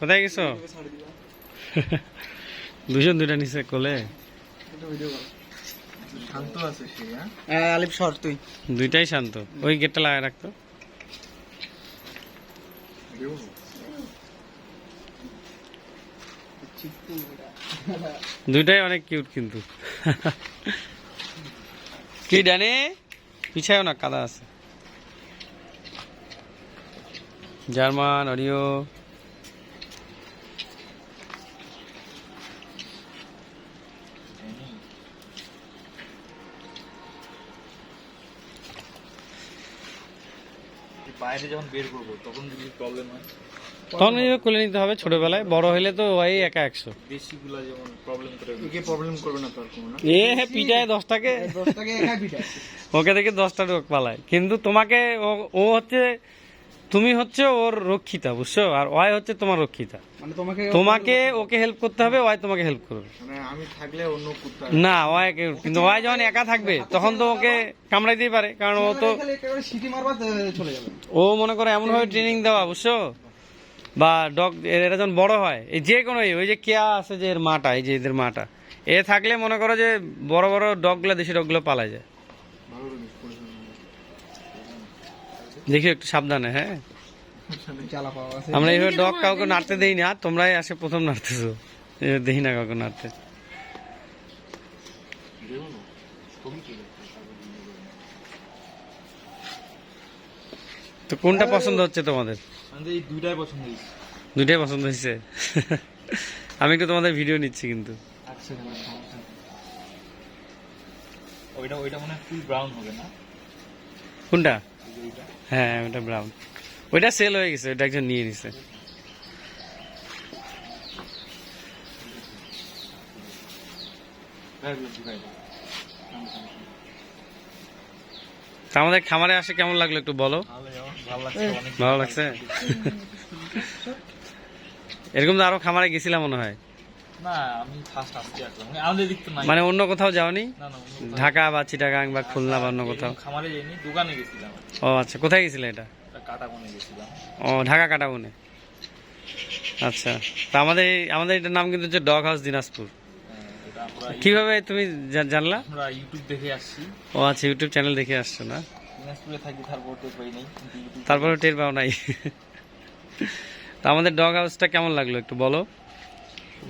কোথায় গেছো? দুজন দুইটা নিচে কোলে। শান্ত আছে সে হ্যাঁ? হ্যাঁ আলিফ সর তুই। দুইটাই শান্ত। ওই গেটটা লাগায় রাখতো। দুইটাই অনেক কিউট কিন্তু। কি ডানে? পিছায়ও না কাদা আছে। German audio. বাইরে যখন বের করব তখন যদি প্রবলেম হয়? তখন কোলে নিতে হবে ছোটবেলায়। বড় হইলে তো ওই একা একশো। বেশিগুলা যেমন প্রবলেম করে ওকে প্রবলেম করবে না তার কোনো না? এ হ্যাঁ পিটায় দশটাকে। দশটাকে একা পিটায়। ওকে দেখে দশটা রোগ পালায়। কিন্তু তোমাকে ও- ও হচ্ছে তুমি হচ্ছে ওর রক্ষিতা বুঝছ? আর ওয়াই হচ্ছে তোমার রক্ষিতা। মানে তোমাকে তোমাকে ওকে হেল্প করতে হবে ওয়াই তোমাকে হেল্প করবে। মানে না ওয়াই কিন্তু ওয়াই যখন একা থাকবে তখন তো ওকে কামড়াইতেই পারে কারণ ও তো খালি একেবারে সিটি মারবা তো চলে যাবে। ও মনে করে এমন ভাবে ট্রেনিং দেওয়া বুঝছ? বা ডগ এরা যখন বড় হয় এই যে কোনো ওই যে কেয়া আছে যে এর মাটা এই যে এদের মাটা এ থাকলে মনে করো যে বড় বড় ডগগুলো দেশি ডগগুলো পালায় যায়। দেখি একটু সাবধানে হ্যাঁ? চালা পাওয়া আছে। আমরা এইভাবে ডগ কাউকে নাড়তে দেই না তোমরাই আসে প্রথম নাড়তেছো। দেখি না কাউকে নাড়তে। তো কোনটা পছন্দ হচ্ছে তোমাদের? দুইটাই পছন্দ হয়েছে দুইটাই পছন্দ হয়েছে? আমি একটু তোমাদের ভিডিও নিচ্ছি কিন্তু। আচ্ছা ওইটা ওইটা মনে হয় ফুল ব্রাউন হবে না? কোনটা? ওইটা হ্যাঁ ওটা ব্রাউন ওইটা সেল হয়ে গেছে ওইটা একজন নিয়ে নিছে। আমাদের খামারে আসে কেমন লাগল একটু বলো? ভালো লাগছে? এরকম তো আরও খামারে গেছিলাম মনে হয়। না আমি ফার্স্ট আসতে আসলাম মানে আমাদের দিক তো নাই মানে অন্য কোথাও যাওনি? না না ঢাকা বা চিটাগাং বা খুলনা বা অন্য কোথাও? খামারে যাইনি দোকানে গেছিলাম। ও আচ্ছা কোথায় গেছিলে এটা? গেছিলাম। ও ঢাকা কাটাবনে? আচ্ছা তা আমাদের আমাদের এটার নাম কিন্তু হচ্ছে ডগ হাউস দিনাজপুর কীভাবে তুমি জানলা? আমরা ইউটিউব দেখে আসছি। ও আচ্ছা ইউটিউব চ্যানেল দেখে আসছো না? দিনাজপুরে থাকি তারপর তো পাই নাই। তারপরে টের পাও নাই। তা আমাদের ডগ হাউসটা কেমন লাগল একটু বলো?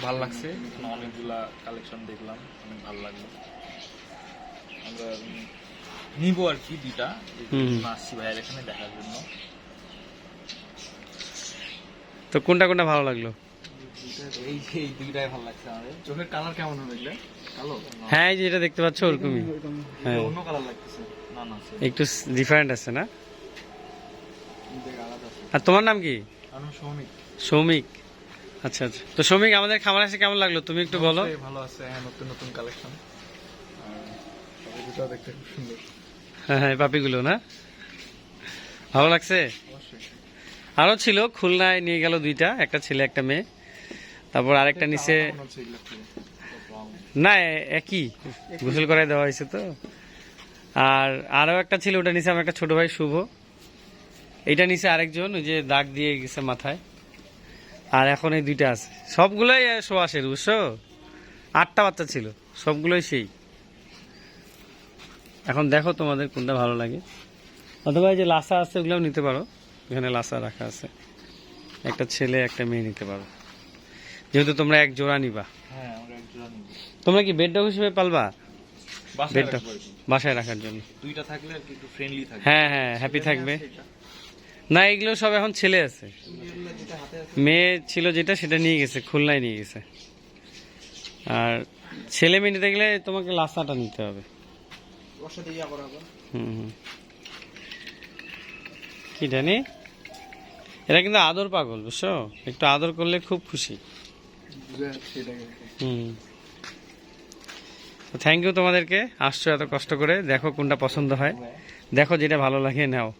ভালো লাগছে। অনেকগুলা কালেকশন দেখলাম অনেক ভালো লাগল। আমরা নিবো আর কি দুইটা আসছি ভাইয়ের এখানে দেখার জন্য। তো কোনটা কোনটা ভালো লাগল? এই এই দুইটাই ভালো লাগছে আমাদের। চোখের কালার কেমন হবে এগুলো? কালো? হ্যাঁ এই যে এটা দেখতে পাচ্ছ ওরকমই। হ্যাঁ। অন্য কালার লাগতেছে। না না একটু ডিফারেন্ট আছে না? আর তোমার নাম কি? সৌমিক। আচ্ছা আচ্ছা। তো সৌমিক আমাদের খামার আসে কেমন লাগল? তুমি একটু বলো। ভালো আছে হ্যাঁ নতুন নতুন কালেকশন দুটো দেখতে খুব সুন্দর। হ্যাঁ হ্যাঁ পাপিগুলো না? ভালো লাগছে? অবশ্যই। আরও ছিল খুলনায় নিয়ে গেল দুইটা একটা ছেলে একটা মেয়ে। তারপর আরেকটা নিচে না একই। গোসল করাই দেওয়া হয়েছে তো। আর আরও একটা ছিল ওটা নিচে আমার একটা ছোট ভাই শুভ। এইটা নিচে আরেকজন ওই যে দাগ দিয়ে গেছে মাথায়। আর এখন এই দুইটা আছে। সবগুলোই সোয়াশের বুঝছ? আটটা বাচ্চা ছিল সবগুলোই সেই। এখন দেখো তোমাদের কোনটা ভালো লাগে। অথবা এই যে লাসা আছে ওগুলোও নিতে পারো। এখানে লাসা রাখা আছে। একটা ছেলে একটা মেয়ে নিতে পারো। যেহেতু তোমরা এক জোড়া নিবা। হ্যাঁ তোমরা কি বেড ডগ হিসেবে পালবা? আর কি। বাসায় রাখার জন্য। দুইটা থাকলে একটু ফ্রেন্ডলি থাকবে হ্যাঁ হ্যাঁ হ্যাপি থাকবে। না এগুলো সব এখন ছেলে আছে। মেয়ে ছিল যেটা সেটা নিয়ে গেছে খুলনায় নিয়ে গেছে। আর ছেলে মেয়ে নিতে গেলে তোমাকে লাসাটা নিতে হবে। হুম কি জানি এরা কিন্তু আদর পাগল বুঝছ? একটু আদর করলে খুব খুশি। হুম। থ্যাংক ইউ তোমাদেরকে। আসছো এত কষ্ট করে। দেখো কোনটা পছন্দ হয়। দেখো যেটা ভালো লাগে নাও।